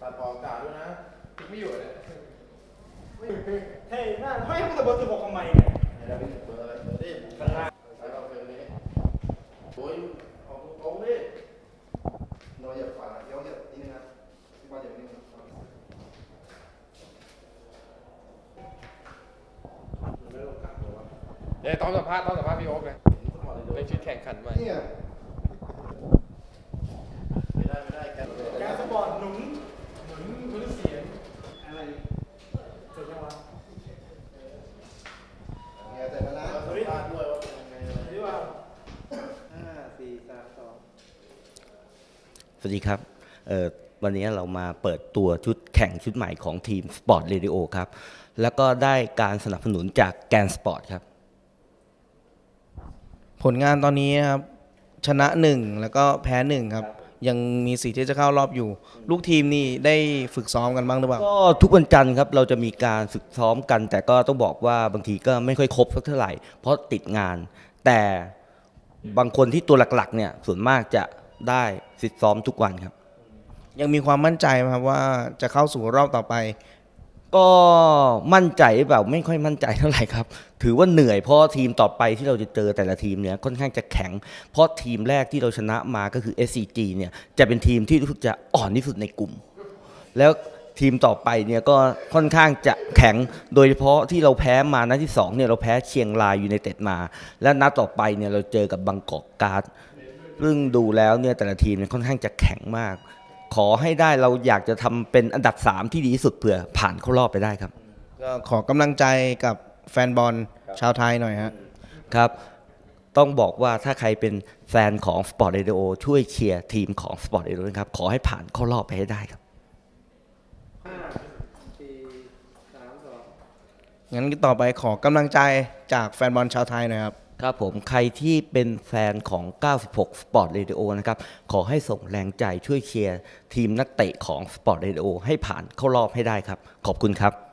ตัดออกจ่าด้วยนะติไม่อยู่เลยเฮ้ยน่าไม่ให้กูเบอร์สิบหกทำไมเนี่ยเดี๋ยวเราไปเบอร์อะไรเบอร์ดิข้างล่างใช้เราเบอร์นี้โอ้ยออกตรงดิเราอย่าฝันย้อนอย่านี่นะที่บ้านอย่านี่นะเดี๋ยวตอนสัมภาษณ์ตอนสัมภาษณ์พี่โอ๊คเลยในชุดแข่งขันใหม่ การสปอร์ตหนุนหนุนคุณเสียงอะไรจบยังวะเนี่ยแต่ละร้านสัมภาษณ์ด้วยว่าเป็นยังไงอะไรหรือว่าห้าสี่สามสองสวัสดีครับเอ่อวันนี้เรามาเปิดตัวชุดแข่งชุดใหม่ของทีม Sport Radio ครับ แล้วก็ได้การสนับสนุนจากแกนสปอร์ตครับ ผลงานตอนนี้นะครับ ชนะหนึ่งแล้วก็แพ้หนึ่งครับ ยังมีสิทธิ์ที่จะเข้ารอบอยู่ ลูกทีมนี่ได้ฝึกซ้อมกันบ้างหรือเปล่า ก็ทุกวันจันทร์ครับเราจะมีการฝึกซ้อมกัน แต่ก็ต้องบอกว่าบางทีก็ไม่ค่อยครบสักเท่าไหร่ เพราะติดงาน แต่บางคนที่ตัวหลักๆ เนี่ยส่วนมากจะได้ฝึกซ้อมทุกวันครับ ยังมีความมั่นใจไหมครับว่าจะเข้าสู่รอบต่อไป ก็มั่นใจหรือเปล่าไม่ค่อยมั่นใจเท่าไหร่ครับ ถือว่าเหนื่อยเพราะทีมต่อไปที่เราจะเจอแต่ละทีมเนี่ยค่อนข้างจะแข็ง เพราะทีมแรกที่เราชนะมาก็คือ SCG เนี่ยจะเป็นทีมที่รู้สึกจะอ่อนที่สุดในกลุ่ม แล้วทีมต่อไปเนี่ยก็ค่อนข้างจะแข็ง โดยเฉพาะที่เราแพ้มานัดที่สองเนี่ยเราแพ้เชียงรายยูไนเต็ดมา และนัดต่อไปเนี่ยเราเจอกับบางกอกการ์ดซึ่งดูแล้วเนี่ยแต่ละทีมเนี่ยค่อนข้างจะแข็งมาก ขอให้ได้เราอยากจะทำเป็นอันดับ 3 ที่ดีที่สุดเผื่อผ่านเข้ารอบไปได้ครับ ก็ขอกำลังใจกับแฟนบอลชาวไทยหน่อยฮะครับ ต้องบอกว่าถ้าใครเป็นแฟนของ Sport Radio ช่วยเชียร์ทีมของ Sport Radio นะครับ ขอให้ผ่านเข้ารอบไปให้ได้ครับงั้นต่อไปขอกำลังใจจากแฟนบอลชาวไทยหน่อยครับ ครับผมใครที่เป็นแฟนของ 96 Sport Radio นะครับ ขอให้ส่งแรงใจช่วยเชียร์ทีมนักเตะของ Sport Radio ให้ผ่านเข้ารอบให้ได้ครับ ขอบคุณครับ